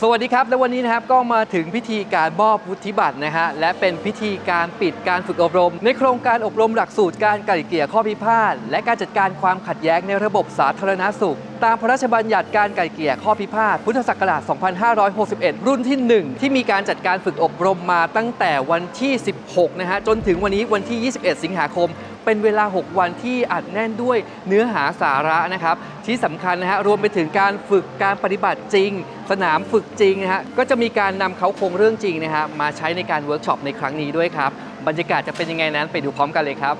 สวัสดีครับ และวันนี้นะครับก็มาถึงพิธีการมอบวุฒิบัตรนะฮะและเป็นพิธีการปิดการฝึกอบรม ในโครงการอบรมหลักสูตรการไกล่เกลี่ยข้อพิพาทและการจัดการความขัดแย้งในระบบสาธารณสุข ตามพระราชบัญญัติการไกล่เกลี่ยข้อพิพาทพุทธศักราช 2561 รุ่นที่ 1 ที่มีการจัดการฝึกอบรมมาตั้งแต่วันที่ 16 นะฮะจนถึงวันนี้วันที่ 21 สิงหาคม เป็นเวลา 6 วันที่อัดแน่นด้วยเนื้อหาสาระนะครับที่สำคัญนะฮะรวมไปถึงการฝึกการปฏิบัติจริง สนามฝึกจริงนะฮะก็จะมีการนำเขาโครงเรื่องจริงนะฮะมาใช้ในการเวิร์กช็อปในครั้งนี้ด้วยครับบรรยากาศจะเป็นยังไงนั้นไปดูพร้อมกันเลยครับ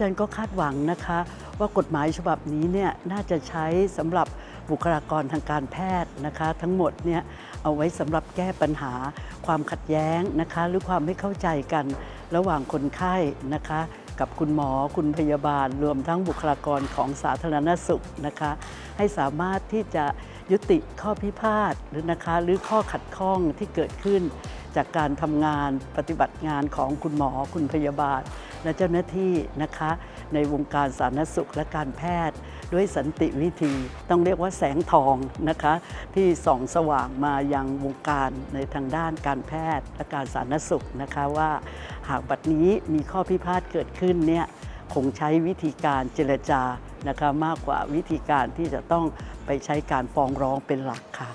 จารย์ก็คาดหวังนะคะ ว่ากฎหมายฉบับนี้เนี่ยน่าจะใช้สำหรับบุคลากรทางการแพทย์นะคะ ทั้งหมดเนี่ยเอาไว้สำหรับแก้ปัญหาความขัดแย้งนะคะ หรือความไม่เข้าใจกันระหว่างคนไข้นะคะ กับคุณหมอคุณพยาบาล รวมทั้งบุคลากรของสาธารณสุขนะคะ ให้สามารถที่จะยุติข้อพิพาทหรือนะคะ หรือข้อขัดข้องที่เกิดขึ้น จากการทำงานปฏิบัติงานของคุณหมอคุณพยาบาล และเจ้าหน้าที่นะคะ ในวงการสาธารณสุขและการแพทย์ ด้วยสันติวิธี ต้องเรียกว่าแสงทองนะคะ ที่ส่องสว่างมายังวงการในทางด้านการแพทย์และการสาธารณสุขนะคะว่าหากบัดนี้มีข้อพิพาทเกิดขึ้นเนี่ยคงใช้วิธีการเจรจานะคะมากกว่าวิธีการที่จะต้องไปใช้การฟ้องร้องเป็นหลักค่ะ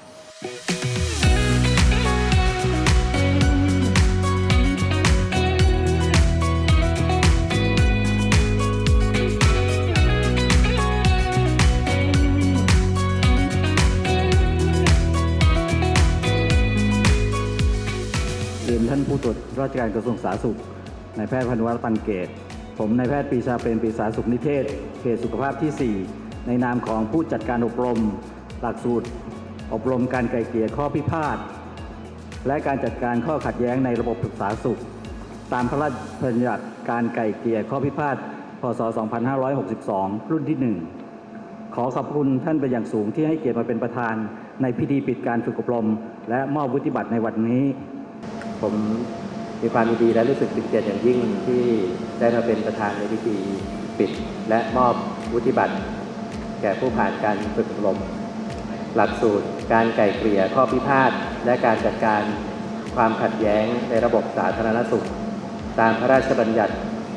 ราชการกระทรวงสาธารณสุขนายแพทย์พันวัฒน์ปันเกต ผมนายแพทย์ปีชาเป็นปรีสาสุขนิเทศ เขตสุขภาพที่ 4 ในนามของผู้จัดการอบรม หลักสูตร อบรมการไกลเกลี่ยข้อพิพาทและการจัดการข้อขัดแย้งในระบบศึกษาสุข ตามพระราชบัญญัติการไกลเกลี่ยข้อพิพาทพศ 2562 รุ่นที่ 1 ขอขอบคุณท่านเป็นอย่างสูงที่ให้เกียรติมาเป็นประธาน ในพิธีปิดการฝึกอบรม และมอบวุฒิบัตรในวันนี้ ผม มีความยินดีและรู้สึกเป็นเกียรติอย่างยิ่งที่ได้มาเป็นประธานในพิธีปิด และมอบวุฒิบัตร แก่ผู้ผ่านการฝึกอบรมหลักสูตร การไกล่เกลี่ยข้อพิพาทและการจัดการความขัดแย้งในระบบสาธารณสุข ตามพระราชบัญญัติ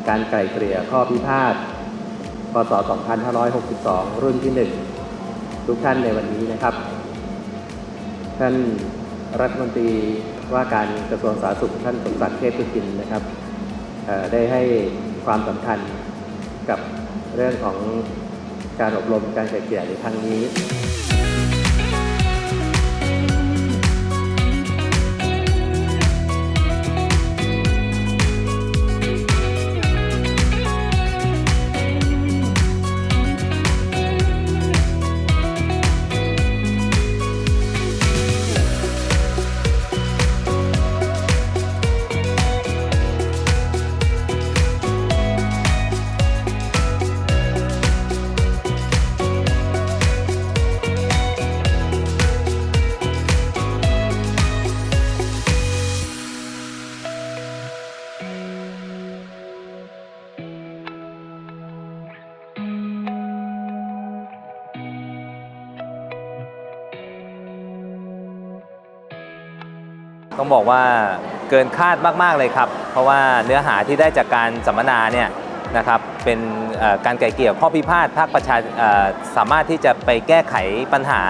การไกล่เกลี่ยข้อพิพาทพศ 2562 รุ่นที่ 1 ทุกท่านในวันนี้นะครับ ท่านรัฐมนตรี ว่าการกระทรวงสาธารณสุขท่านสมศักดิ์เทพสุทินนะครับได้ให้ความสำคัญกับเรื่องของการอบรมการเกลี่ยในครั้งนี้ ต้องบอกว่าเกินคาดมาก ๆ เลยครับ เพราะว่าเนื้อหาที่ได้จากการสัมมนาเนี่ยนะครับเป็นการไก่เกี่ยวข้อพิพาทภาคประชาสามารถที่จะไปแก้ไขปัญหา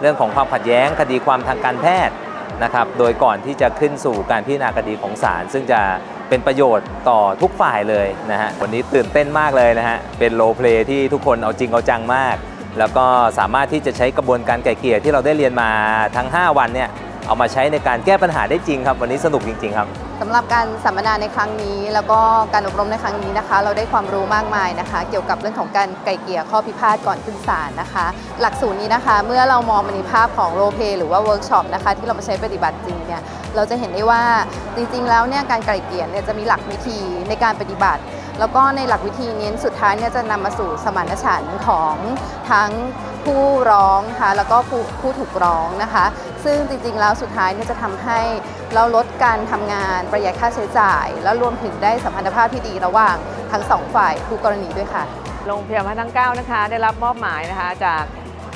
เรื่องของความขัดแย้งคดีความทางการแพทย์นะครับ โดยก่อนที่จะขึ้นสู่การพิจารณาคดีของศาลซึ่งจะเป็นประโยชน์ต่อทุกฝ่ายเลยนะฮะวันนี้ตื่นเต้นมากเลยนะฮะเป็นโรลเพลย์ที่ทุกคนเอาจริงเอาจังมาก แล้วก็สามารถที่จะใช้กระบวนการไก่เกี่ยที่เราได้เรียนมาทั้ง 5 วันเนี่ย เอามาใช้ในการแก้ปัญหาได้จริงครับ วันนี้สนุกจริง ๆ ครับ สำหรับการสัมมนาในครั้งนี้ แล้วก็การอบรมในครั้งนี้นะคะ เราได้ความรู้มากมายนะคะ เกี่ยวกับเรื่องของการไกล่เกลี่ยข้อพิพาทก่อนขึ้นศาลนะคะ หลักสูตรนี้นะคะ เมื่อเรามองมาในภาพของโรเพหรือว่าเวิร์กช็อปนะคะที่เรามาใช้ปฏิบัติจริงเนี่ยเราจะเห็นได้ว่าจริงๆ แล้วเนี่ยการไกล่เกลี่ยเนี่ยจะมีหลักวิธีในการปฏิบัติ แล้วก็ในหลักวิธีนี้สุดท้ายเนี่ยจะนำมาสู่สมานฉันท์ของทั้งผู้ร้องนะคะแล้วก็ผู้ผู้ถูกร้องนะคะ ซึ่งจริงๆแล้วสุดท้ายเนี่ยจะทำให้เราลดการทำงานประหยัดค่าใช้จ่าย แล้วรวมถึงได้สัมพันธภาพที่ดีระหว่างทั้งสองฝ่ายคู่กรณีด้วยค่ะโรงพยาบาลทั้ง9นะคะได้รับมอบหมายนะคะจาก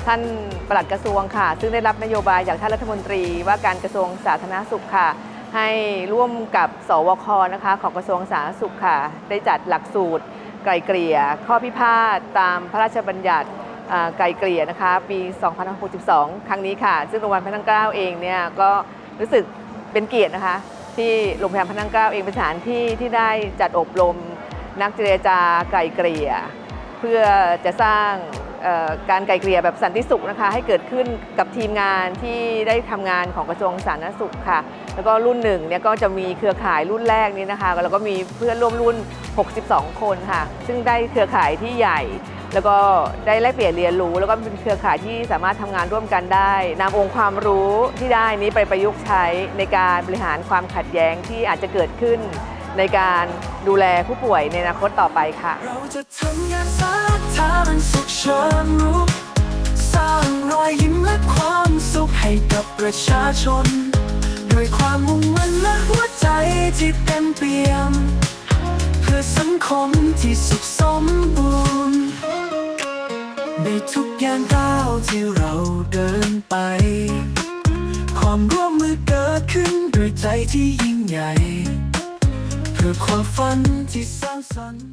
ท่านปลัดกระทรวงค่ะ ซึ่งได้รับนโยบายจากท่านรัฐมนตรี ว่าการกระทรวงสาธารณสุขค่ะ ให้ร่วมกับสวคนะคะ ของกระทรวงสาธารณสุขค่ะ ได้จัดหลักสูตร ไกลเกลี่ย ข้อพิพาทตามพระราชบัญญัติ ไกลเกลี่ยนะคะปี2562 ครั้งนี้ค่ะ ซึ่งโรงพยาบาลพระนั่งเกล้าเองเนี่ยก็รู้สึกเป็นเกียรตินะคะ ที่โรงพยาบาลพระนั่งเกล้าเองเป็นสถานที่ที่ได้จัดอบรมนักเจรจาไกลเกลี่ย เพื่อจะสร้างการไกลเกลี่ยแบบสันติสุขนะคะให้เกิดขึ้นกับทีมงานที่ได้ทำงานของกระทรวงสาธารณสุขค่ะ แล้วก็รุ่นหนึ่งเนี่ยก็จะมีเครือข่ายรุ่นแรกนี้นะคะแล้วก็มีเพื่อนร่วมรุ่น 62 คนค่ะ ซึ่งได้เครือข่ายที่ใหญ่ แล้วก็ได้แลกเปลี่ยนเรียนรู้ แล้วก็เป็นเครือข่ายที่สามารถทำงานร่วมกันได้นำองค์ความรู้ที่ได้นี้ไปประยุกต์ใช้ในการบริหารความขัดแย้งที่อาจจะเกิดขึ้น ในการดูแลผู้ป่วยในอนาคตต่อไปค่ะเราจะทำงานสาธารณสุขเชิงรุกสร้างรอยยิ้มและความสุขให้กับประชาชนด้วยความมุ่งมั่นและหัวใจที่เต็มเปี่ยม เพื่อสังคมที่สุขสมบูรณ์ ในทุกย่างก้าวที่เราเดินไป ความร่วมมือเกิดขึ้นด้วยใจที่ยิ่งใหญ่ เพื่อความฝันที่สร้างสรรค์